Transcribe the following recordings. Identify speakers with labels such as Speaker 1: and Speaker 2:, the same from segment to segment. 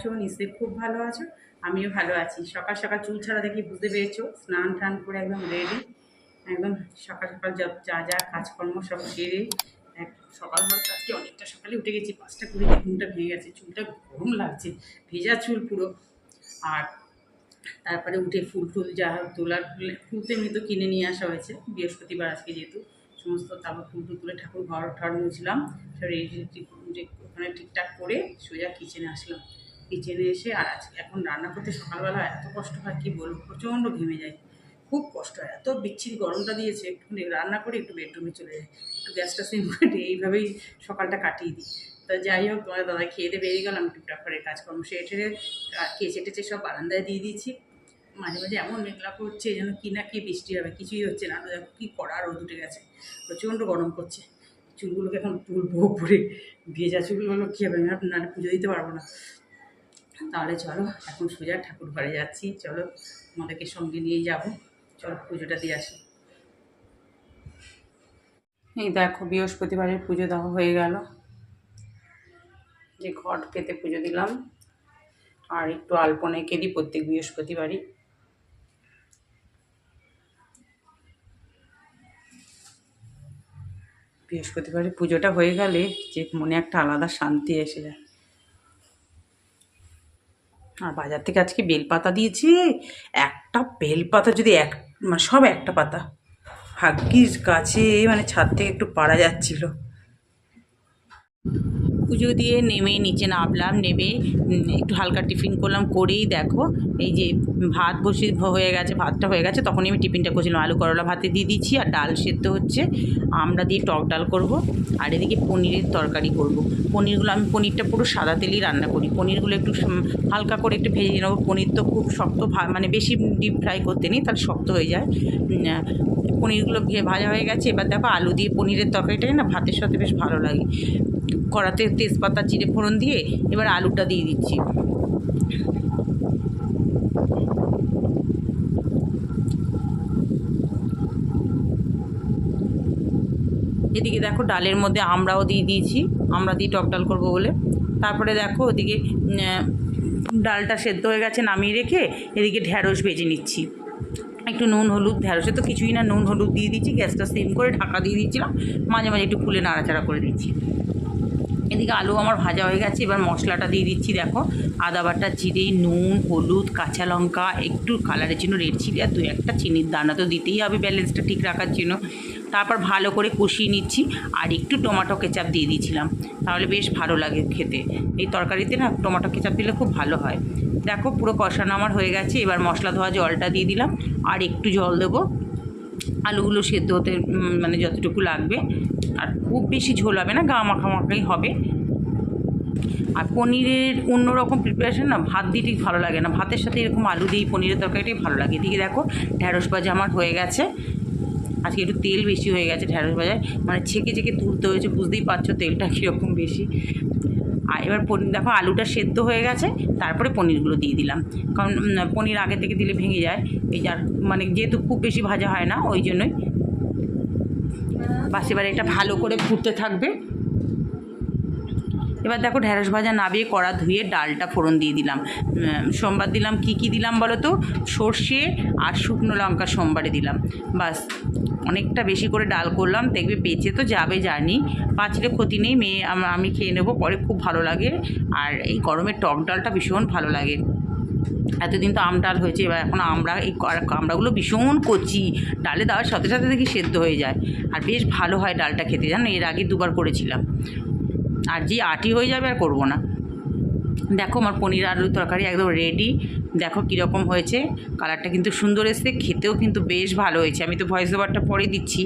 Speaker 1: আছো? নিশ্চয়ই খুব ভালো আছো। আমিও ভালো আছি। সকাল সকাল চুল ছাড়া দেখি বুঝতে পেরেছ। স্নান টান করে একদম রেডি একদম সকাল সকাল যা যা কাজকর্ম সব সেরে সকাল বলতে আজকে অনেকটা সকালে উঠে গেছি। পাঁচটা কুড়ি ঘুমটা ভেঙে গেছে। চুলটা গরম লাগছে। ভেজা চুল পুরো। আর তারপরে উঠে ফুল টুল যা তোলার ফুল তো এমনি তো কিনে নিয়ে আসা হয়েছে। বৃহস্পতিবার আজকে যেহেতু সমস্ত তারপর ফুল টুল তুলে ঠাকুর ঘর ঠর এই ওখানে ঠিকঠাক করে সোজা কিচেনে আসলাম। কিচেনে এসে আর আজকে এখন রান্না করতে সকালবেলা এত কষ্ট হয়, কি বলব? প্রচণ্ড ঘেমে যায়। খুব কষ্ট হয়। এত বিচ্ছিরি গরমটা দিয়েছে একটু রান্না করে একটু বেডরুমে চলে যায় একটু গ্যাসটা সিম করে এইভাবেই সকালটা কাটিয়ে দিই। তা যাই হোক তোমার দাদা খেয়ে দিয়ে বেরিয়ে গেলাম, টুকটাক করে কাজকর্ম সেরে টেরে কেচে টেচে সব বারান্দায় দিয়ে দিয়েছি। মাঝে মাঝে এমন মেঘলা করছে যেন কি না কি বৃষ্টি হবে, কিছুই হচ্ছে না। দেখো কী কড়া রোদ উঠে গেছে, প্রচণ্ড গরম করছে চুলগুলোকে এখন তুলবো পরে ভেজা চুলগুলো, কী হবে? না না, পুজো দিতে পারব না। তাহলে চলো, এখন সোজা ঠাকুর ঘরে যাচ্ছি। চলো আমাদেরকে সঙ্গে নিয়ে যাব। চলো, পুজোটা দিয়ে আসি। এই দেখো, বৃহস্পতিবারের পুজো দেওয়া হয়ে গেল। যে ঘট পেতে পুজো দিলাম। আর একটু আলপনা এঁকে প্রত্যেক বৃহস্পতিবারই। বৃহস্পতিবারে পুজোটা হয়ে গেলে যে মনে একটা আলাদা শান্তি এসে যায়। আর বাজার থেকে আজকে বেলপাতা দিয়েছে। একটা বেলপাতা যদি এক মানে সব একটা পাতা। ভাগ্যির গাছে মানে ছাদ থেকে একটু পাড়া যাচ্ছিল। পুজো দিয়ে নেমে নিচে নামলাম, নেমে একটু হালকা টিফিন করলাম, করেই দেখো, এই যে ভাত বসে হয়ে গেছে, ভাতটা হয়ে গেছে, তখনই আমি টিফিনটা করছিলাম, আলু করলা ভাতে দিয়ে দিচ্ছি আর ডাল সেদ্ধ হচ্ছে, আমরা দিয়ে টক ডাল করব, আর এদিকে পনিরের তরকারি করব, পনিরগুলো আমি, পনিরটা পুরো সাদা তেলেই রান্না করি, পনিরগুলো একটু হালকা করে একটু ভেজে নেব, পনির তো খুব শক্ত মানে বেশি ডিপ ফ্রাই করতে নেই, তাহলে শক্ত হয়ে যায় পনিরগুলো ভাজা হয়ে গেছে, এবার দেখো আলু দিয়ে পনিরের তরকারিটাই না, ভাতের সাথে বেশ ভালো লাগে কড়াতে তেজপাতা, জিরে ফোড়ন দিয়ে এবার আলুটা দিয়ে দিচ্ছি। এদিকে দেখো ডালের মধ্যে আমরাও দিয়ে দিয়েছি আমরা দিয়ে টক ডাল করব বলে। তারপরে দেখো ওদিকে ডালটা সেদ্ধ হয়ে গেছে নামিয়ে রেখে এদিকে ঢ্যাঁড়স ভেজে নিচ্ছি। একটু নুন, হলুদ ঢ্যাঁড়সে তো কিছুই না, নুন, হলুদ দিয়ে দিচ্ছি, গ্যাসটা সিম করে ঢাকা দিয়ে দিচ্ছিলাম মাঝে মাঝে একটু খুলে নাড়াচাড়া করে দিচ্ছি। এদিকে আলু আমার ভাজা হয়ে গেছে, এবার মশলাটা দিয়ে দিচ্ছি, দেখো। আদা বাটা, জিরে, নুন, হলুদ, কাঁচা লঙ্কা, একটু কালারের জন্য রেড চিলি আর দু একটা চিনির দানা তো দিতেই হবে ব্যালেন্সটা ঠিক রাখার জন্য। তারপর ভালো করে কষিয়ে নিচ্ছি, আর একটু টমেটো কেচাপ দিয়ে দিয়েছিলাম, তাহলে বেশ ভালো লাগে খেতে। এই তরকারিতে না টমেটো কেচাপ দিলে খুব ভালো হয়। দেখো পুরো কষানো আমার হয়ে গেছে, এবার মশলা ধোয়া জলটা দিয়ে দিলাম, আর একটু জল দেবো। আলুগুলো সেদ্ধ হতে মানে যতটুকু লাগবে। আর খুব বেশি ঝোল হবে না গা মাখামাখাই হবে। আর পনিরের অন্যরকম প্রিপারেশন না, ভাত দিয়ে ঠিক ভালো লাগে না। ভাতের সাথে এরকম আলু দিয়ে পনিরের তরকারিটাই ভালো লাগে। এদিকে দেখো ঢ্যাঁড়স ভাজা আমার হয়ে গেছে। আজকে একটু তেল বেশি হয়ে গেছে ঢ্যাঁড়স ভাজায়। মানে ছেঁকে ছেঁকে তুলতে হয়েছে, বুঝতেই পারছ তেলটা কীরকম বেশি। আর এবার পনির দেখো আলুটা সেদ্ধ হয়ে গেছে, তারপরে পনিরগুলো দিয়ে দিলাম। কারণ পনির আগে থেকে দিলে ভেঙে যায়, এই যার মানে যেহেতু খুব বেশি ভাজা হয় না, ওই জন্যই। বাস এবার এটা ভালো করে ফুটতে থাকবে। এবার দেখো ঢ্যাঁড়স ভাজা নাবিয়ে কড়া ধুয়ে ডালটা ফোড়ন দিয়ে দিলাম। সোমবার দিলাম কি কি দিলাম বলো তো? সর্ষে আর শুকনো লঙ্কা সোমবারে দিলাম। বাস, অনেকটা বেশি করে ডাল করলাম। দেখবে বেঁচে তো যাবে জানি। পাঁচলে ক্ষতি নেই, মেয়ে, আমি খেয়ে নেব, পরে খুব ভালো লাগে। আর এই গরমের টক ডালটা ভীষণ ভালো লাগে। এতদিন তো আম ডাল হয়েছে, এবার এখন আমরা এই আমড়াগুলো ভীষণ কচি। ডালে দেওয়ার সাথে সাথে দেখি সেদ্ধ হয়ে যায়। আর বেশ ভালো হয় ডালটা খেতে, জানো? এর আগে দুবার করেছিলাম। আর যে আটি হয়ে যাবে আর করব না। দেখো আমার পনির আলুর তরকারি একদম রেডি দেখো কীরকম হয়েছে। কালারটা কিন্তু সুন্দর এসছে, খেতেও কিন্তু বেশ ভালো হয়েছে। আমি তো ভয়েস ওভারটা পরে দিচ্ছি।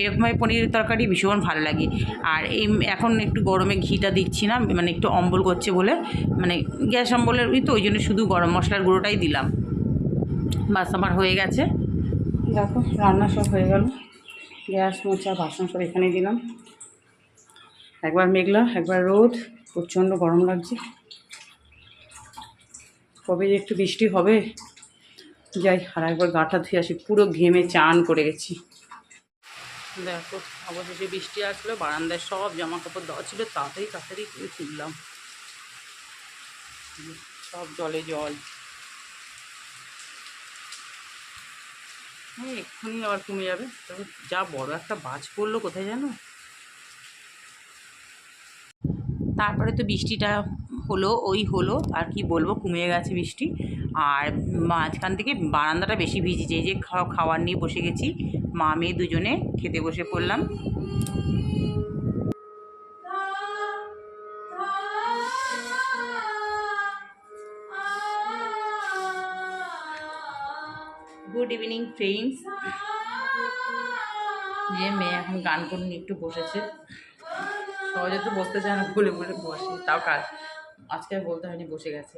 Speaker 1: এরকমভাবে পনিরের তরকারি ভীষণ ভালো লাগে। আর এই এখন একটু গরমে ঘিটা দিচ্ছি না মানে একটু অম্বল করছে বলে মানে গ্যাস অম্বলের তো, ওই জন্য শুধু গরম মশলার গুঁড়োটাই দিলাম। বাস আমার হয়ে গেছে। দেখো, রান্না সব হয়ে গেল। গ্যাস, মোচা, বাসন সব এখানে দিলাম। একবার মেঘলা, একবার রোদ, প্রচণ্ড গরম লাগছে। কবে যে একটু বৃষ্টি হবে? যাই, আর একবার গাটা ধুয়ে আসি, পুরো ঘেমে চান করে গেছি। দেখো, অবশেষে বৃষ্টি আসলো, বারান্দায় সব জামা কাপড় দেওয়া ছিল, তাড়াতাড়ি তাড়াতাড়ি করে তুললাম। সব জলে জল। হ্যাঁ এক্ষুনি আবার কমে যাবে। তবে যা বড় একটা বাজ পড়ল কোথায় জানো? তারপরে তো বৃষ্টিটা হলো, ওই হলো, আর কি বলব, কমে গেছে বৃষ্টি। আর মাঝখান থেকে বারান্দাটা বেশি ভিজেছে, এই যে খাওয়া খাবার নিয়ে বসে গেছি। মা, মেয়ে দুজনে খেতে বসে পড়লাম। গুড ইভিনিং ফ্রেন্ডস যে মেয়ে এখন গান করুন, একটু বসেছে। সহজে তো বসতে চায় না, বলে বলে বসে। তাও কাজ। আজকে বলতে হয়নি, বসে গেছে।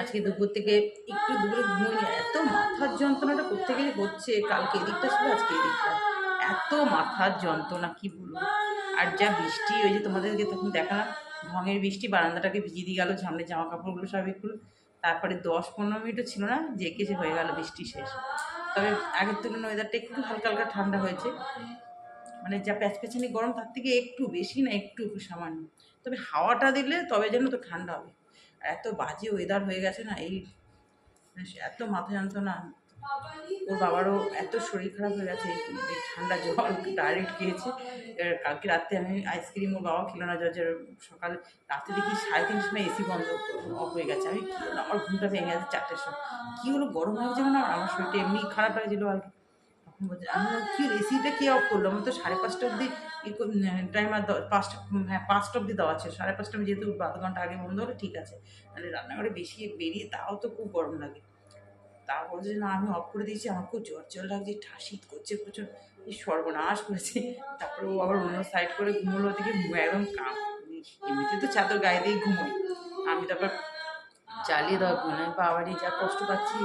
Speaker 1: আজকে দুপুর থেকে একটু দুপুরে ঘুমিয়ে এত মাথার যন্ত্রণাটা করতে গেলে হচ্ছে, কালকে এদিকটা ছিল, আজকে এদিকটা। এত মাথার যন্ত্রণা, কি বলব? আর যা বৃষ্টি, ওই যে তোমাদেরকে তখন দেখালাম, ঢঙের বৃষ্টি, বারান্দাটাকে ভিজিয়ে দিয়ে গেল, সামনে জামা কাপড়গুলো সব একটু তারপরে দশ পনেরো মিনিটও ছিল না যে কেসে হয়ে গেল বৃষ্টি শেষ। তবে আগের তুলনায় ওয়েদারটা একটু হালকা হালকা ঠান্ডা হয়েছে। মানে যা প্যাচপ্যাচানি গরম, তার থেকে একটু বেশি না, একটু সামান্য। তবে হাওয়াটা দিলে তবে যেন তো ঠান্ডা হবে। এত বাজে ওয়েদার হয়ে গেছে না, এই মানে এত মাথা যন্ত্রণা। ওর বাবারও এত শরীর খারাপ হয়ে গেছে ঠান্ডা জল ডাইরেক্ট এবার কালকে রাতে আমি আইসক্রিম ওর বাবা খেলো না, যার সকালে রাতে দেখি সাড়ে তিনটার সময় এসি বন্ধ অফ হয়ে গেছে। আমি আমার ঘুমটা ভেঙে গেছে চারটের সময়। কী হলো? গরম লাগছে না আমার শরীরটা এমনি খারাপ লাগছিল কালকে। তখন বলছে, আমি কী এসিটা কে অফ করল? আমার তো সাড়ে পাঁচটা অবধি টাইমার পাঁচটা হ্যাঁ পাঁচটা অবধি দেওয়া আছে। সাড়ে পাঁচটা আমি যেহেতু আধ ঘণ্টা আগে বন্ধ হলো, ঠিক আছে। তাহলে রান্নাঘরে বেশি বেরিয়ে তাও তো খুব গরম লাগে। তা বলছে না, আমি অফ করে দিয়েছি, আমার খুব জ্বর জ্বর লাগছে ঠা শীত করছে প্রচুর এই সর্বনাশ করেছে। তারপরে ও আবার অন্য সাইড করে ঘুমোলো ওদিকে একদম কাম এমনিতে তো চাদর গায়ে দিয়ে ঘুমোই। আমি তারপর চালিয়ে দেওয়া ঘুমাই বাবারই যা কষ্ট পাচ্ছি।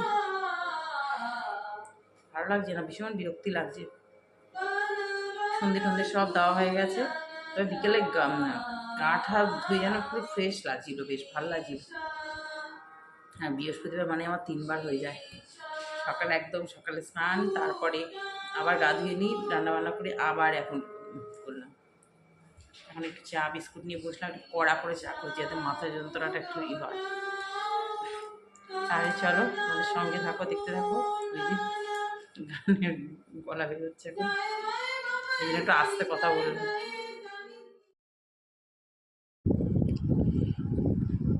Speaker 1: ভালো লাগছে না, ভীষণ বিরক্তি লাগছে। সন্ধে টন্ধে সব দেওয়া হয়ে গেছে, তবে বিকেলে গা- গা ধুয়ে যেন পুরো ফ্রেশ লাগছিল, বেশ ভালো লাগছিল। হ্যাঁ বৃহস্পতিবার মানে আমার তিনবার হয়ে যায়। সকালে একদম সকালে স্নান, তারপরে আবার গা ধুয়ে নিই, রান্নাবান্না করে আবার এখন করলাম। এখন একটু চা, বিস্কুট নিয়ে বসলাম, একটু কড়া করে চা করছি যাতে মাথা যন্ত্রণাটা একটু ই হয়। তাহলে চলো, আমাদের সঙ্গে থাকো, দেখতে থাকো। ওই যে গানের গলা বেরোচ্ছে এখন। এই জন্য একটু আস্তে কথা বললাম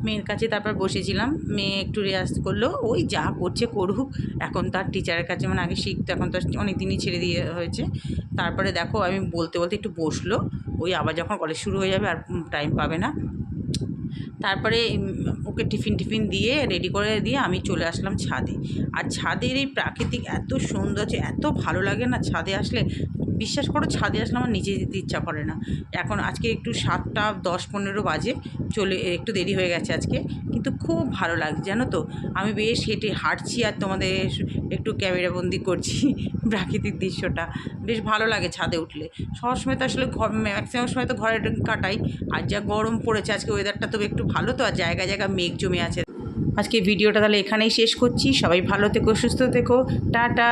Speaker 1: মেয়ের কাছে তারপর বসেছিলাম। মেয়ে একটু রেয়াজ করল। ওই যা করছে করুক। এখন তার টিচারের কাছে মানে আগে শিখতো এখন তো অনেক দিনই ছেড়ে দিয়ে হয়েছে। তারপরে দেখো আমি বলতে বলতে একটু বসল। ওই আবার যখন কলেজ শুরু হয়ে যাবে আর টাইম পাবে না। তারপরে ওকে টিফিন টিফিন দিয়ে রেডি করে দিয়ে আমি চলে আসলাম ছাদে। আর ছাদের এই প্রাকৃতিক এত সৌন্দর্য, এত ভালো লাগে না ছাদে আসলে। বিশ্বাস করো ছাদে আসলে আমার নিচে যেতে ইচ্ছা করে না। এখন আজকে একটু সাতটা দশ পনেরো বাজে, চলে, একটু দেরি হয়ে গেছে আজকে। কিন্তু খুব ভালো লাগছে, জানো তো? আমি বেশ হেঁটে হাঁটছি আর তোমাদের একটু ক্যামেরাবন্দি করছি প্রাকৃতিক দৃশ্যটা। বেশ ভালো লাগে ছাদে উঠলে। সবসময় তো আসলে ঘর ম্যাক্সিমাম সময় তো ঘরে কাটাই। আর যা গরম পড়েছে, আজকে ওয়েদারটা তবে একটু ভালো তো, আর জায়গায় জায়গায় মেঘ জমে আছে। আজকে ভিডিওটা তাহলে এখানেই শেষ করছি। সবাই ভালো থেকো, সুস্থ থেকো। টাটা!